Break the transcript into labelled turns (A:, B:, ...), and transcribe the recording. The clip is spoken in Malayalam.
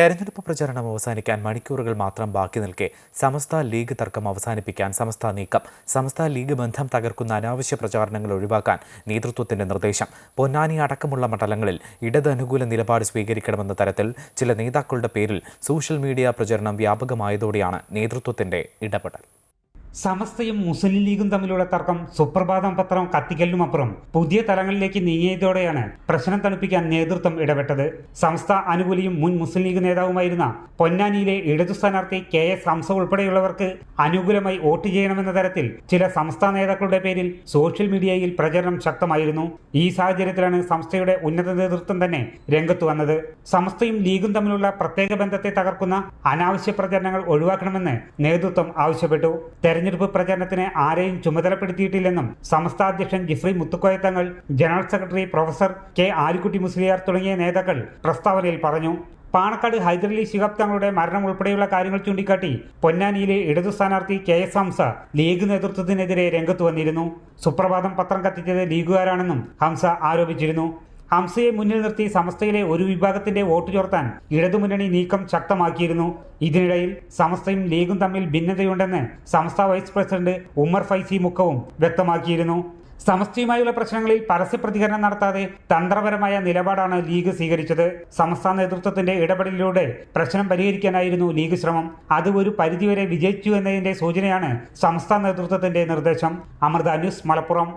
A: തെരഞ്ഞെടുപ്പ് പ്രചാരണം അവസാനിക്കാൻ മണിക്കൂറുകൾ മാത്രം ബാക്കി നിൽക്കെ സമസ്ത ലീഗ് തർക്കം അവസാനിപ്പിക്കാൻ സമസ്ത നീക്കം സമസ്ത ലീഗ് ബന്ധം തകർക്കുന്ന അനാവശ്യ പ്രചാരണങ്ങൾ ഒഴിവാക്കാൻ നേതൃത്വത്തിന്റെ നിർദ്ദേശം. പൊന്നാനി അടക്കമുള്ള മണ്ഡലങ്ങളിൽ ഇടത് അനുകൂല നിലപാട് സ്വീകരിക്കണമെന്ന തരത്തിൽ ചില നേതാക്കളുടെ പേരിൽ സോഷ്യൽ മീഡിയ പ്രചരണം വ്യാപകമായതോടെയാണ് നേതൃത്വത്തിന്റെ ഇടപെടൽ.
B: സമസ്തയും മുസ്ലിം ലീഗും തമ്മിലുള്ള തർക്കം സുപ്രഭാതം പത്രം കത്തിക്കലിനുമപ്പുറം പുതിയ തലങ്ങളിലേക്ക് നീങ്ങിയതോടെയാണ് പ്രശ്നം തണുപ്പിക്കാൻ നേതൃത്വം ഇടപെട്ടത്. സംസ്ഥ അനുകൂലിയും മുൻ മുസ്ലിം ലീഗ് നേതാവുമായിരുന്ന പൊന്നാനിയിലെ ഇടതു സ്ഥാനാർത്ഥി കെ എസ് ഹംസ ഉൾപ്പെടെയുള്ളവർക്ക് അനുകൂലമായി വോട്ട് ചെയ്യണമെന്ന തരത്തിൽ ചില സംസ്ഥാന നേതാക്കളുടെ പേരിൽ സോഷ്യൽ മീഡിയയിൽ പ്രചരണം ശക്തമായിരുന്നു. ഈ സാഹചര്യത്തിലാണ് സംസ്ഥയുടെ ഉന്നത നേതൃത്വം തന്നെ രംഗത്തു വന്നത്. സമസ്തയും ലീഗും തമ്മിലുള്ള പ്രത്യേക ബന്ധത്തെ തകർക്കുന്ന അനാവശ്യ പ്രചരണങ്ങൾ ഒഴിവാക്കണമെന്ന് നേതൃത്വം ആവശ്യപ്പെട്ടു. തെരഞ്ഞെടുപ്പ് പ്രചരണത്തിന് ആരെയും ചുമതലപ്പെടുത്തിയിട്ടില്ലെന്നും സംസ്ഥാന അധ്യക്ഷൻ Jifri Muthukoya Thangal general secretary professor K Alikutty Musliyar തുടങ്ങിയ നേതാക്കൾ പ്രസ്താവനയിൽ പറഞ്ഞു. പാണക്കാട് ഹൈദരലി ശിഹാബ് തങ്ങളുടെ മരണം ഉൾപ്പെടെയുള്ള കാര്യങ്ങൾ ചൂണ്ടിക്കാട്ടി പൊന്നാനിയിലെ ഇടതു സ്ഥാനാർത്ഥി കെ എസ് ഹംസ ലീഗ് നേതൃത്വത്തിനെതിരെ രംഗത്ത് വന്നിരുന്നു. സുപ്രഭാതം പത്രം കത്തിച്ചത് ലീഗുകാരാണെന്നും ഹംസ ആരോപിച്ചിരുന്നു. ഹംസയെ മുന്നിൽ നിർത്തി സമസ്തയിലെ ഒരു വിഭാഗത്തിന്റെ വോട്ട് ചോർത്താൻ ഇടതുമുന്നണി നീക്കം ശക്തമാക്കിയിരുന്നു. ഇതിനിടയിൽ സമസ്തയും ലീഗും തമ്മിൽ ഭിന്നതയുണ്ടെന്ന് സമസ്ത വൈസ് പ്രസിഡന്റ് ഉമ്മർ ഫൈസി മുക്കവും വ്യക്തമാക്കിയിരുന്നു. സമസ്തയുമായുള്ള പ്രശ്നങ്ങളിൽ പരസ്യ പ്രതികരണം നടത്താതെ തന്ത്രപരമായ നിലപാടാണ് ലീഗ് സ്വീകരിച്ചത്. സംസ്ഥാന നേതൃത്വത്തിന്റെ ഇടപെടലിലൂടെ പ്രശ്നം പരിഹരിക്കാനായിരുന്നു ലീഗ് ശ്രമം. അത് ഒരു പരിധിവരെ വിജയിച്ചു എന്നതിന്റെ സൂചനയാണ് സംസ്ഥാന നേതൃത്വത്തിന്റെ നിർദ്ദേശം. അമൃത ന്യൂസ് മലപ്പുറം.